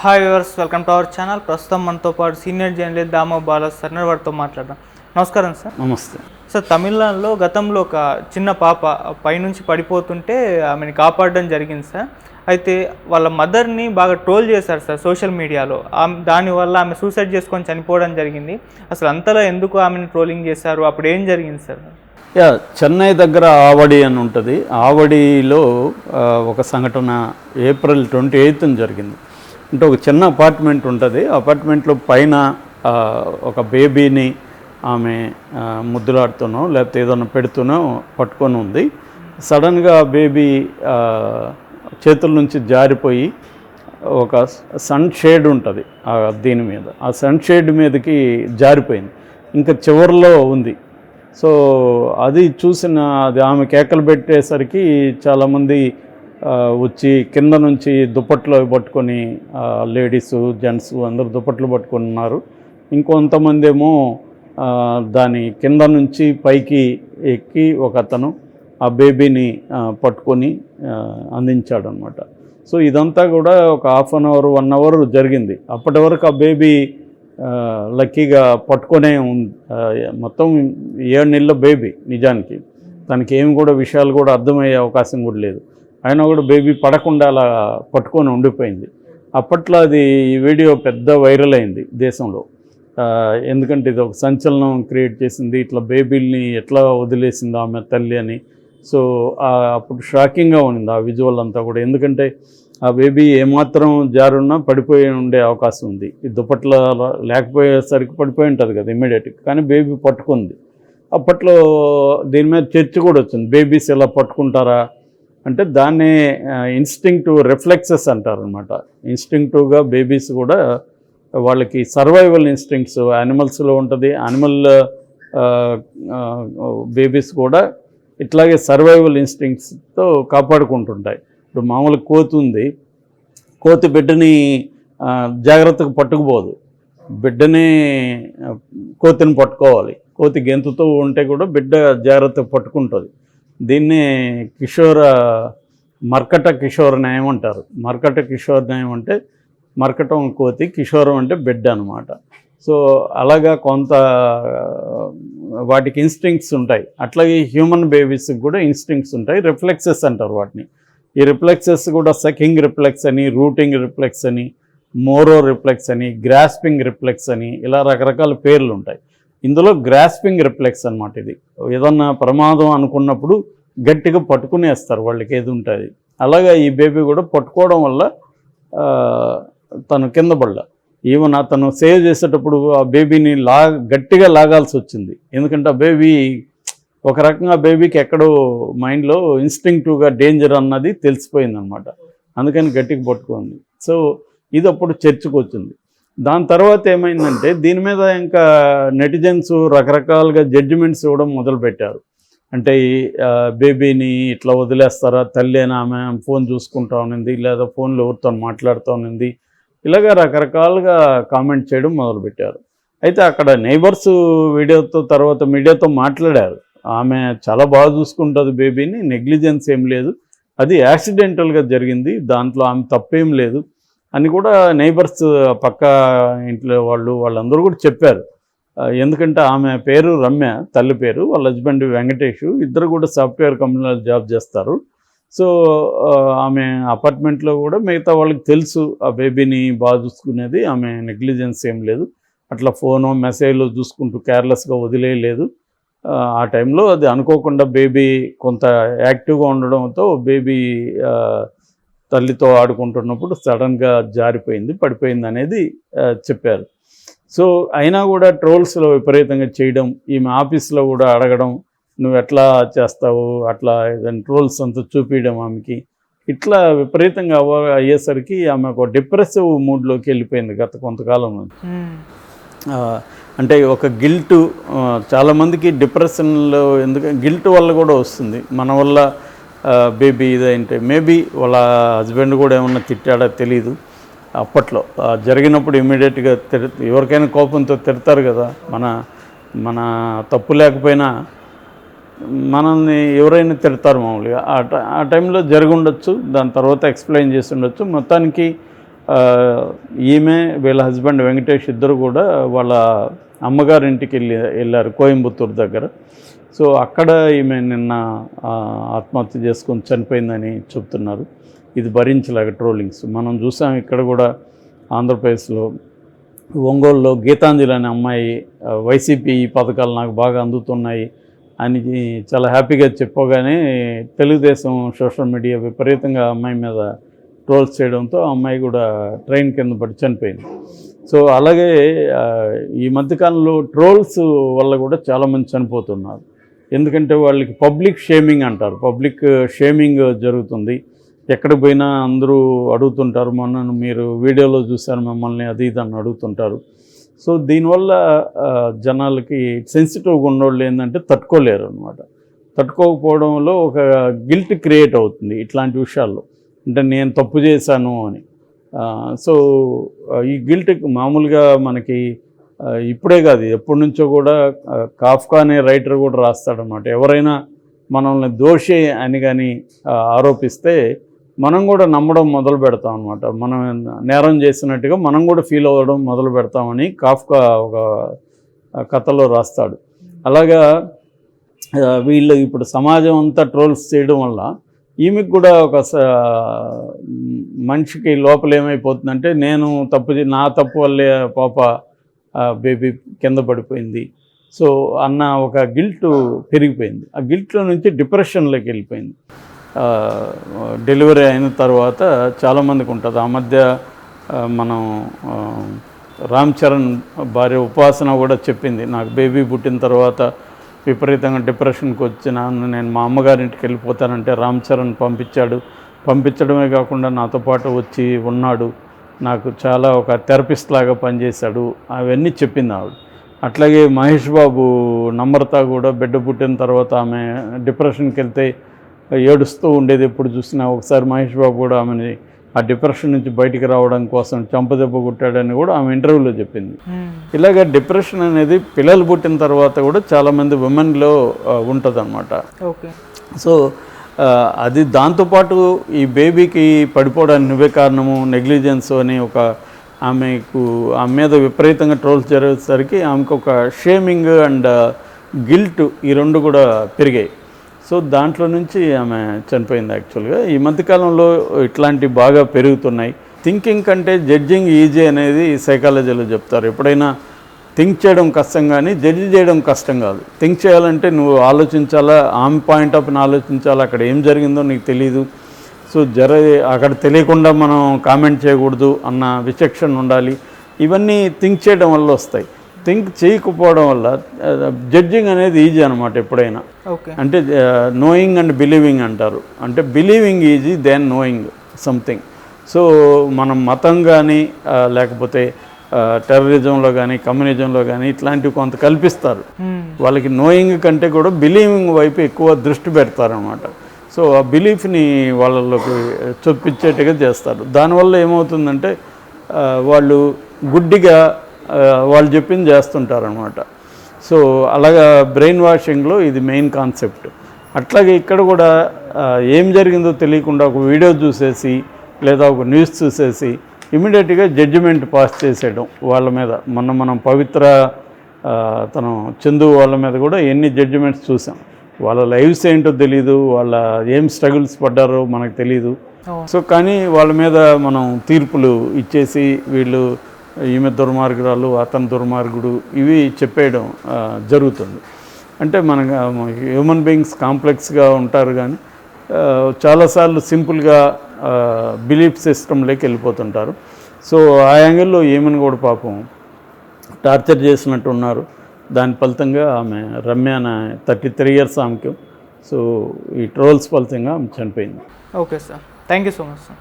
Hi viewers welcome to our channel ప్రస్తుతం మనతో పాటు senior journalist Damo Bala sir వారితో మాట్లాడదాం. నమస్కారం సార్ నమస్తే. సార్ తమిళనాడులో గతంలో ఒక చిన్న పాప పైనుంచి పడిపోతుంటే ఆమెను కాపాడడం జరిగింది సార్ అయితే వాళ్ళ మదర్ని బాగా ట్రోల్ చేశారు సార్ సోషల్ మీడియాలో ఆమె దానివల్ల ఆమె సూసైడ్ చేసుకొని చనిపోవడం జరిగింది. అసలు అంతలో ఎందుకు ఆమెను ట్రోలింగ్ చేశారు? అప్పుడు ఏం జరిగింది సార్ యా చెన్నై దగ్గర ఆవడి అని ఉంటుంది. ఆవడిలో ఒక సంఘటన ఏప్రిల్ ట్వంటీ ఎయిత్న జరిగింది. అంటే ఒక చిన్న అపార్ట్మెంట్ ఉంటుంది. అపార్ట్మెంట్లో పైన ఒక బేబీని ఆమె ముద్దులాడుతున్నాం లేకపోతే ఏదైనా పెడుతూనో పట్టుకొని ఉంది. సడన్గా బేబీ చేతుల నుంచి జారిపోయి ఒక సన్ షేడ్ ఉంటుంది ఆ దీని మీద. ఆ సన్ షేడ్ మీదకి జారిపోయింది. ఇంకా చివరిలో ఉంది. సో అది చూసిన అది ఆమె కేకలు పెట్టేసరికి చాలామంది వచ్చి కింద నుంచి దుప్పట్లు పట్టుకొని లేడీస్ జెంట్స్ అందరూ దుప్పట్లు పట్టుకొని ఉన్నారు. ఇంకొంతమంది ఏమో దాని కింద నుంచి పైకి ఎక్కి ఒక అతను ఆ బేబీని పట్టుకొని అందించాడు అనమాట సో ఇదంతా కూడా ఒక half an hour one hour జరిగింది. అప్పటి వరకు ఆ బేబీ లక్కీగా పట్టుకొనే ఉంది మొత్తం ఏడు నెలల బేబీ నిజానికి. తనకి ఏమి కూడా విషయాలు కూడా అర్థమయ్యే అవకాశం కూడా లేదు. ఆయన కూడా బేబీ పడకుండా అలా పట్టుకొని ఉండిపోయింది. అప్పట్లో అది ఈ వీడియో పెద్ద వైరల్ అయింది దేశంలో. ఎందుకంటే ఇది ఒక సంచలనం క్రియేట్ చేసింది. ఇట్లా బేబీల్ని ఎట్లా వదిలేసింది ఆమె తల్లి అని. సో అప్పుడు షాకింగ్గా ఉండింది ఆ విజువల్ అంతా కూడా. ఎందుకంటే ఆ బేబీ ఏమాత్రం జారున్నా పడిపోయి ఉండే అవకాశం ఉంది. ఈ దుప్పట్ల లేకపోయేసరికి పడిపోయి ఉంటుంది కదా ఇమ్మీడియట్గా. కానీ బేబీ పట్టుకుంది. అప్పట్లో దీని మీద చర్చ కూడా వచ్చింది. బేబీస్ ఎలా పట్టుకుంటారా? అంటే దాన్నే ఇన్స్టింక్టివ్ రిఫ్లెక్సెస్ అంటారు అనమాట ఇన్స్టింక్టివ్గా బేబీస్ కూడా వాళ్ళకి సర్వైవల్ ఇన్స్టింక్ట్స్ యానిమల్స్లో ఉంటుంది. యానిమల్ బేబీస్ కూడా ఇట్లాగే సర్వైవల్ ఇన్స్టింక్ట్స్తో కాపాడుకుంటుంటాయి. ఇప్పుడు మామూలు కోతి ఉంది. కోతి బిడ్డని జాగ్రత్తగా పట్టుకుపోదు. బిడ్డని కోతిని పట్టుకోవాలి. కోతి గెంతుతో ఉంటే కూడా బిడ్డ జాగ్రత్తగా పట్టుకుంటుంది. దీన్ని కిషోర మర్కట కిషోర న్యాయం అంటారు. మర్కట కిషోర న్యాయం అంటే మర్కటం కోతి కిషోరం అంటే బిడ్డ అనమాట సో అలాగా కొంత వాటికి ఇన్స్టింక్ట్స్ ఉంటాయి. అట్లాగే హ్యూమన్ బేబీస్కి కూడా ఇన్స్టింక్ట్స్ ఉంటాయి. రిఫ్లెక్సెస్ అంటారు వాటిని. ఈ రిఫ్లెక్సెస్ కూడా సకింగ్ రిఫ్లెక్స్ అని రూటింగ్ రిఫ్లెక్స్ అని మోరో రిఫ్లెక్స్ అని గ్రాస్పింగ్ రిఫ్లెక్స్ అని ఇలా రకరకాల పేర్లు ఉంటాయి. ఇందులో గ్రాస్పింగ్ రిఫ్లెక్స్ అన్నమాట ఇది. ఏదన్నా ప్రమాదం అనుకున్నప్పుడు గట్టిగా పట్టుకునేస్తారు వాళ్ళకి ఏది ఉంటుంది. అలాగా ఈ బేబీ కూడా పట్టుకోవడం వల్ల తను కింద పడ్డ ఈవెన్ అతను సేవ్ చేసేటప్పుడు ఆ బేబీని లా గట్టిగా లాగాల్సి వచ్చింది. ఎందుకంటే ఆ బేబీ ఒక రకంగా బేబీకి ఎక్కడో మైండ్లో ఇన్స్టింక్టివ్గా డేంజర్ అన్నది తెలిసిపోయింది అనమాట అందుకని గట్టిగా పట్టుకుంది. సో ఇది అప్పుడు చర్చకు వచ్చింది. దాని తర్వాత ఏమైందంటే దీని మీద ఇంకా నెటిజన్స్ రకరకాలుగా జడ్జిమెంట్స్ ఇవ్వడం మొదలుపెట్టారు. అంటే ఈ బేబీని ఇట్లా వదిలేస్తారా తల్లి అని ఆమె ఫోన్ చూసుకుంటా ఉన్నింది లేదా ఫోన్లో ఎవరితో మాట్లాడుతూ ఉన్నింది ఇలాగ రకరకాలుగా కామెంట్ చేయడం మొదలుపెట్టారు. అయితే అక్కడ నైబర్స్ వీడియోతో తర్వాత మీడియాతో మాట్లాడారు. ఆమె చాలా బాగా చూసుకుంటుంది బేబీని నెగ్లిజెన్స్ ఏం లేదు. అది యాక్సిడెంటల్గా జరిగింది దాంట్లో ఆమె తప్పేం లేదు. అని కూడా నైబర్స్ పక్క ఇంట్లో వాళ్ళు వాళ్ళందరూ కూడా చెప్పారు. ఎందుకంటే ఆమె పేరు రమ్య తల్లి పేరు వాళ్ళ హస్బెండ్ వెంకటేష్ ఇద్దరు కూడా సాఫ్ట్వేర్ కంపెనీలో జాబ్ చేస్తారు. సో ఆమె అపార్ట్మెంట్లో కూడా మిగతా వాళ్ళకి తెలుసు ఆ బేబీని బాగా చూసుకునేది ఆమె నెగ్లిజెన్స్ ఏం లేదు. అట్లా ఫోను మెసేజ్లు చూసుకుంటూ కేర్లెస్గా వదిలేయలేదు. ఆ, టైంలో అది అనుకోకుండా బేబీ కొంత యాక్టివ్గా ఉండడంతో బేబీ తల్లితో ఆడుకుంటున్నప్పుడు సడన్గా జారిపోయింది పడిపోయింది అనేది చెప్పారు. సో అయినా కూడా ట్రోల్స్లో విపరీతంగా చేయడం ఈమె ఆఫీస్లో కూడా అడగడం నువ్వు ఎట్లా చేస్తావు? అట్లా ఏదైనా ట్రోల్స్ అంతా చూపించడం ఆమెకి. ఇట్లా విపరీతంగా అవ్వ అయ్యేసరికి ఆమె ఒక డిప్రెసివ్ మూడ్లోకి వెళ్ళిపోయింది గత కొంతకాలం నుంచి. అంటే ఒక గిల్ట్ చాలామందికి డిప్రెషన్లో ఎందుకంటే గిల్ట్ వల్ల కూడా వస్తుంది. మన వల్ల బేబీ ఇదంటే మేబీ వాళ్ళ హస్బెండ్ కూడా ఏమన్నా తిట్టాడో తెలియదు అప్పట్లో జరిగినప్పుడు ఇమ్మీడియట్గా తిడ ఎవరికైనా కోపంతో తిడతారు కదా మన మన తప్పు లేకపోయినా మనల్ని ఎవరైనా తిడతారు మామూలుగా. ఆ టై ఆ టైంలో జరిగి ఉండొచ్చు దాని తర్వాత ఎక్స్ప్లెయిన్ చేసి ఉండొచ్చు. మొత్తానికి ఈమె వీళ్ళ హస్బెండ్ వెంకటేష్ ఇద్దరు కూడా వాళ్ళ అమ్మగారింటికి వెళ్ళి వెళ్ళారు కోయంబత్తూరు దగ్గర. సో అక్కడ ఈమె నిన్న ఆత్మహత్య చేసుకొని చనిపోయిందని చెప్తున్నారు. ఇది భరించలేక ట్రోలింగ్స్. మనం చూసాం ఇక్కడ కూడా ఆంధ్రప్రదేశ్లో ఒంగోలులో గీతాంజలి అనే అమ్మాయి వైసీపీ వైసీపీ పథకాలు నాకు బాగా అందుతున్నాయి అని చాలా హ్యాపీగా చెప్పగానే తెలుగుదేశం సోషల్ మీడియా విపరీతంగా అమ్మాయి మీద ట్రోల్స్ చేయడంతో ఆ అమ్మాయి కూడా ట్రైన్ కింద పడి చనిపోయింది. సో అలాగే ఈ మధ్యకాలంలో ట్రోల్స్ వల్ల కూడా చాలామంది చనిపోతున్నారు. ఎందుకంటే వాళ్ళకి పబ్లిక్ షేమింగ్ అంటారు. పబ్లిక్ షేమింగ్ జరుగుతుంది. ఎక్కడికి పోయినా అందరూ అడుగుతుంటారు మొన్న మీరు వీడియోలో చూశారు మిమ్మల్ని అది ఇది అని అడుగుతుంటారు. సో దీనివల్ల జనాలకి సెన్సిటివ్గా ఉన్నోళ్ళు ఏంటంటే తట్టుకోలేరు అనమాట తట్టుకోకపోవడంలో ఒక గిల్ట్ క్రియేట్ అవుతుంది ఇట్లాంటి విషయాల్లో. అంటే నేను తప్పు చేశాను అని. సో ఈ గిల్ట్ మామూలుగా మనకి ఇప్పుడే కాదు ఎప్పటి నుంచో కూడా కాఫ్కా అనే రైటర్ కూడా రాస్తాడనమాట ఎవరైనా మనల్ని దోషి అని కానీ ఆరోపిస్తే మనం కూడా నమ్మడం మొదలు పెడతాం అనమాట మనం నేరం చేసినట్టుగా మనం కూడా ఫీల్ అవ్వడం మొదలు పెడతామని కాఫ్కా ఒక కథలో రాస్తాడు. అలాగా వీళ్ళు ఇప్పుడు సమాజం అంతా ట్రోల్స్ చేయడం వల్ల ఈమెకు కూడా ఒక స- మనిషికి లోపల ఏమైపోతుందంటే నేను తప్పు నా తప్పు వల్లే పాప బేబీ కింద పడిపోయింది. సో అన్న ఒక గిల్ట్ పెరిగిపోయింది. ఆ గిల్ట్లో నుంచి డిప్రెషన్లోకి వెళ్ళిపోయింది. డెలివరీ అయిన తర్వాత చాలామందికి ఉంటుంది. ఆ మధ్య మనం రామ్ చరణ్ భార్య ఉపాసన కూడా చెప్పింది. నాకు బేబీ పుట్టిన తర్వాత విపరీతంగా డిప్రెషన్కి వచ్చిన నేను మా అమ్మగారింటికి వెళ్ళిపోతానంటే రామ్ చరణ్ పంపించాడు. పంపించడమే కాకుండా నాతో పాటు వచ్చి ఉన్నాడు. నాకు చాలా ఒక థెరపిస్ట్ లాగా పనిచేశాడు. అవన్నీ చెప్పింది ఆవిడ. అట్లాగే మహేష్ బాబు నమ్రత కూడా బిడ్డ పుట్టిన తర్వాత ఆమె డిప్రెషన్కి వెళ్తే ఏడుస్తూ ఉండేది ఎప్పుడు చూసినా. ఒకసారి మహేష్ బాబు కూడా ఆమెని ఆ డిప్రెషన్ నుంచి బయటికి రావడం కోసం చంపదెబ్బ కొట్టాడని కూడా ఆమె ఇంటర్వ్యూలో చెప్పింది. ఇలాగ డిప్రెషన్ అనేది పిల్లలు పుట్టిన తర్వాత కూడా చాలామంది ఉమెన్లో ఉంటుంది అనమాట ఓకే. సో అది దాంతోపాటు ఈ బేబీకి పడిపోవడానికి నువ్వే కారణము నెగ్లిజెన్స్ అని ఒక ఆమెకు ఆమె మీద విపరీతంగా ట్రోల్స్ జరిగేసరికి ఆమెకు ఒక షేమింగ్ అండ్ గిల్ట్ ఈ రెండు కూడా పెరిగాయి. సో దాంట్లో నుంచి ఆమె చనిపోయింది యాక్చువల్గా. ఈ మధ్యకాలంలో ఇట్లాంటివి బాగా పెరుగుతున్నాయి. థింకింగ్ కంటే జడ్జింగ్ ఈజీ అనేది సైకాలజీలో చెప్తారు. ఎప్పుడైనా థింక్ చేయడం కష్టం కానీ జడ్జి చేయడం కష్టం కాదు. థింక్ చేయాలంటే నువ్వు ఆలోచించాలా? ఆమె పాయింట్ ఆఫ్ ఆలోచించాలా? అక్కడ ఏం జరిగిందో నీకు తెలియదు సో జర అక్కడ తెలియకుండా మనం కామెంట్ చేయకూడదు అన్న విచక్షణ ఉండాలి. ఇవన్నీ థింక్ చేయడం వల్ల వస్తాయి. థింక్ చేయకపోవడం వల్ల జడ్జింగ్ అనేది ఈజీ అనమాట ఎప్పుడైనా. ఓకే అంటే నోయింగ్ అండ్ బిలీవింగ్ అంటారు. అంటే believing easy then knowing something so మనం మతం కానీ లేకపోతే టెర్రరిజంలో కానీ కమ్యూనిజంలో కానీ ఇట్లాంటివి కొంత కల్పిస్తారు. వాళ్ళకి నోయింగ్ కంటే కూడా బిలీవింగ్ వైపు ఎక్కువ దృష్టి పెడతారనమాట సో ఆ బిలీఫ్ని వాళ్ళలోకి చొప్పించేట్టుగా చేస్తారు. దానివల్ల ఏమవుతుందంటే వాళ్ళు గుడ్డిగా వాళ్ళు చెప్పింది చేస్తుంటారనమాట సో అలాగా బ్రెయిన్ వాషింగ్లో ఇది మెయిన్ కాన్సెప్ట్ అట్లాగే ఇక్కడ కూడా ఏం జరిగిందో తెలియకుండా ఒక వీడియో చూసేసి లేదా ఒక న్యూస్ చూసేసి ఇమీడియట్గా జడ్జిమెంట్ పాస్ చేసేయడం వాళ్ళ మీద. మొన్న మనం పవిత్ర తను చందు వాళ్ళ మీద కూడా ఎన్ని జడ్జిమెంట్స్ చూసాం. వాళ్ళ లైఫ్స్ ఏంటో తెలీదు వాళ్ళ ఏం స్ట్రగుల్స్ పడ్డారో మనకు అవును. సో కానీ వాళ్ళ మీద మనం తీర్పులు ఇచ్చేసి వీళ్ళు ఈమె దుర్మార్గురాలు అతను దుర్మార్గుడు ఇవి చెప్పేయడం జరుగుతుంది. అంటే మన హ్యూమన్ బీయింగ్స్ కాంప్లెక్స్గా ఉంటారు కానీ చాలాసార్లు సింపుల్గా బిలీఫ్ సిస్టంలోకి వెళ్ళిపోతుంటారు. సో ఆ యాంగిల్లో ఏమని కూడా పాపం టార్చర్ చేసినట్టు ఉన్నారు. దాని ఫలితంగా ఆమె రమ్య అనే థర్టీ త్రీ ఇయర్స్ ఆమెకి. సో ఈ ట్రోల్స్ ఫలితంగా ఆమె చనిపోయింది. Okay sir thank you so much sir